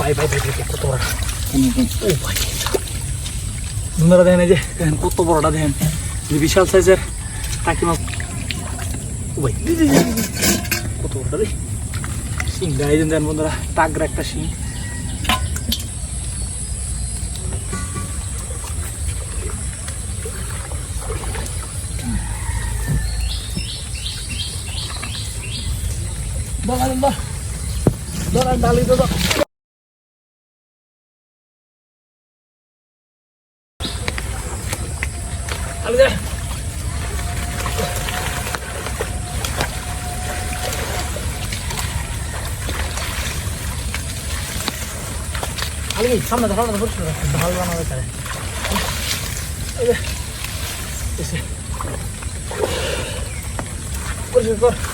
ভাই ভাই ভাই কত বড়? ও ভাই বন্ধুরা দেখেন এই যে দেখেন কত বড়টা দেখেন। বিশাল সাইজের টাকি মাছ ও ভাই কত বড়টা রে শিং গাই দেন বন্ধুরা টাগরা একটা শিং। Bang, bang. Bang, dali to, deh. Ali, সামনে দেখো না বলছো ভালো বানাবে তারে এসে পরিষ্কার কর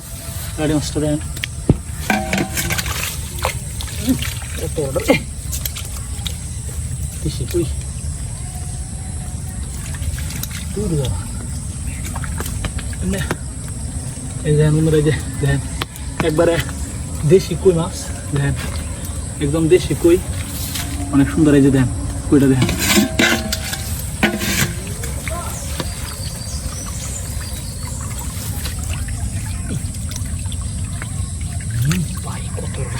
একবারে দেশি কই মাছ দেখেন একদম দেশি কই অনেক সুন্দর এই যে দেখেন কইটা দেখেন হুম, ভাই কত বড়।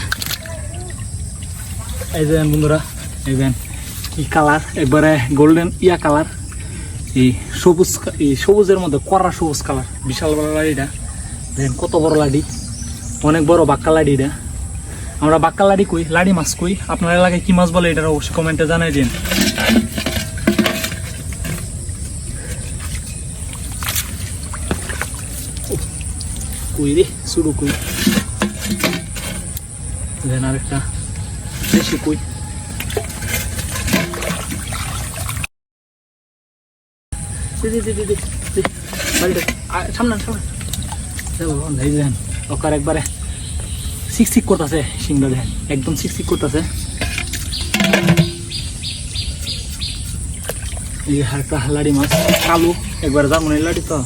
এই যে বন্ধুরা, এই দেন কালার? একবারে গোল্ডেন ইয়া কালার। এই সবুজ এই সবুজের মধ্যে কড়া সবুজ কালার। বিশাল বড় লাড়িটা দেখেন কত বড় লাডি। অনেক বড় বাক্কা লাডি এটা। আমরা বাক্কা লাডি কই? লাডি মাছ কই? আপনার এলাকায় কি মাছ বলে এটার অবশ্যই কমেন্টে জানাই দিন। কই রে? শুরু কই? দেন আরেকটা। দেশি কই। সামনে সামনে। দেখেন ওকার একবারে সিক সিক করতেছে সিংটা দেখেন একদম সিক সিক করতেছে এই হালকা লাড়ি মাছ কালো একবার জার্মানি লাড়ি তো।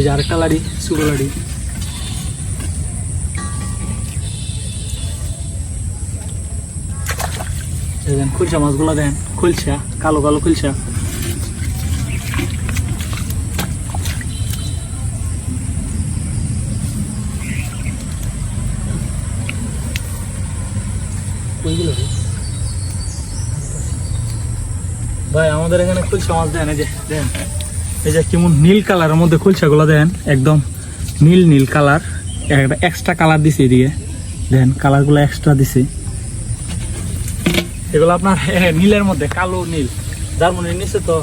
এই যে আরেকটা লাড়ি ছোটো লাড়ি। দেন খুলসা মাছগুলো, দেন খুলসা কালো কালো খুলসা ভাই, আমাদের এখানে খুলসা মাছ, দেন, এই যে, দেন। এই যে কেমন নীল কালারের মধ্যে খুলসাগুলো দেন একদম নীল নীল কালার। একটা এক্সট্রা কালার দিছে এদিকে। দেন কালারগুলো এক্সট্রা দিছে। এগুলো আপনার নীলের মধ্যে কালো নীল। যার মনে নিচে তো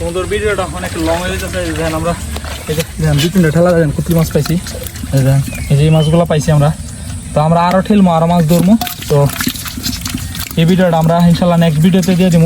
তোমাদের ভিডিওটা অনেক লং হয়ে এই দেখেন আমরা দেখেন, দুই, তিনটা ঠেলা দেখেন, কুতলি মাছ পাইছি। দেখেন, এই যে মাছগুলো পাইছি আমরা। তো আমরা আরও ঠেলবো আরও মাছ ধরবো তো এই ভিডিওটা আমরা ইনশাল্লাহ নেক্সট ভিডিওতে দিয়ে দিব